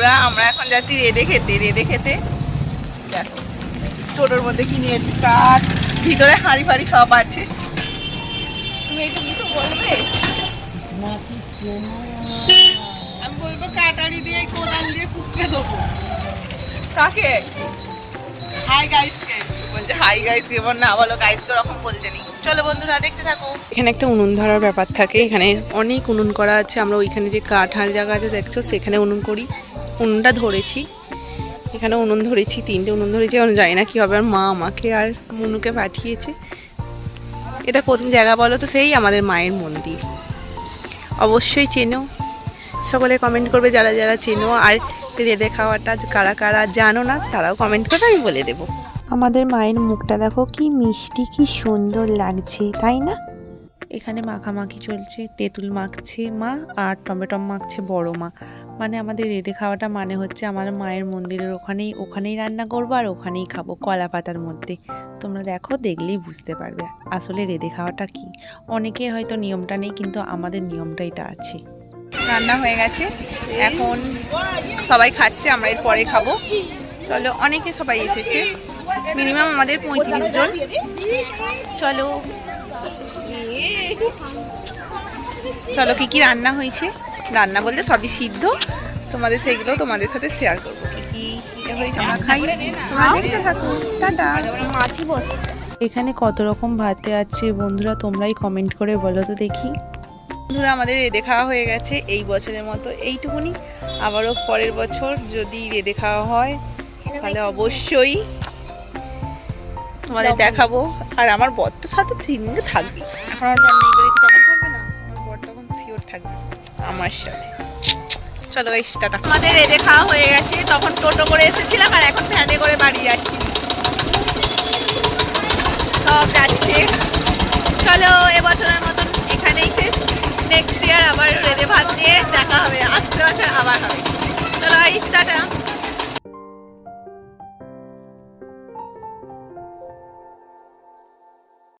বন্ধুরা আমরা এখন যাচ্ছি রেদে খেতে রেদে খেতে। দেখো টোটোর মধ্যে কি নিয়েছি কাঠ ভিতরে হাঁড়ি ফাড়ি সব আছে। তুমি একটু কিছু বলবে? আমি বলব কাটারি দিয়ে কোদাল দিয়ে কুপড়ে দেবো। কাকে? হাই গাইসকে বলছে হাই গাইস কে? বল না বলো গাইস কে? রকম বলতে নেই চলো বন্ধুরা দেখতে থাকো। এখানে একটা উনুন ধরার ব্যাপার থাকে। এখানে অনেক উনুন করা আছে। আমরা ওইখানে যে কাঠার জায়গা আছে দেখছ? সেখানে উনুন করি। উনুনটা ধরেছি। এখানে উনুন ধরেছি তিনটে উনুন ধরেছি এখন জানি না কি হবে। আর মা আমাকে আর মুনুকে পাঠিয়েছে। এটা কোন জায়গা বলো তো সেই আমাদের মায়ের মন্দির। অবশ্যই চেনো। সকলে কমেন্ট করবে যারা যারা চেনো। আর রেঁধে খাওয়াটা কারা কারা জানো না তারাও কমেন্ট করবে আমি বলে দেবো। আমাদের মায়ের মুখটা দেখো কি মিষ্টি কি সুন্দর লাগছে তাই না? এখানে মাখামাখি চলছে তেঁতুল মাখছে মা আর টমেটো মাখছে বড় মা। মানে আমাদের রেঁধে খাওয়াটা মানে হচ্ছে আমার মায়ের মন্দিরের ওখানেই ওখানেই রান্না করব আর ওখানেই খাব কলা পাতার মধ্যে। তোমরা দেখো, দেখলেই বুঝতে পারবে আসলে রেঁধে খাওয়াটা কি। অনেকের হয়তো নিয়মটা নেই, কিন্তু আমাদের নিয়মটা এটা আছে। রান্না হয়ে গেছে, এখন সবাই খাচ্ছে, আমরা এর পরে খাব। চলো, অনেকে সবাই এসেছে। মিনিমাম আমাদের পঁয়ত্রিশ জন। চলো। চলো, কি কি রান্না হয়েছে? রান্না বলতে সবই সিদ্ধ। তোমাদের সেইগুলো তোমাদের সাথে শেয়ার করব। কি কি হয়েছে আমরা খাই? তোমরা দেখতে থাকো টাটা। মাছি বস। এখানে কত রকম ভাতে আছে বন্ধুরা তোমরাই কমেন্ট করে বলো তো দেখি। বন্ধুরা আমাদের রেঁধে খাওয়া হয়ে গেছে এই বছরের মতো। এইটুকুনি। আবারও পরের বছর যদি রেঁধে খাওয়া হয় তাহলে অবশ্যই তোমাদের দেখাবো। আর আমার বর তো সাথে থাকবে এখন আমার বর নেই বলে কি তখন থাকবে না? আমার বর তখন শিওর থাকবে। আমার সাথে। চলো গাইস টাটা আমাদের রেডে খাওয়া হয়ে গেছে, তখন টোটো করে এসেছিলাম আর এখন ভ্যানে করে বাড়ি যাচ্ছি। সব যাচ্ছে। চলো, এবছরের মতন এখানেই শেষ। নেক্সট ইয়ার আবার রেদে ভাত দিয়ে দেখা হবে। আসতে বছর আবার হবে।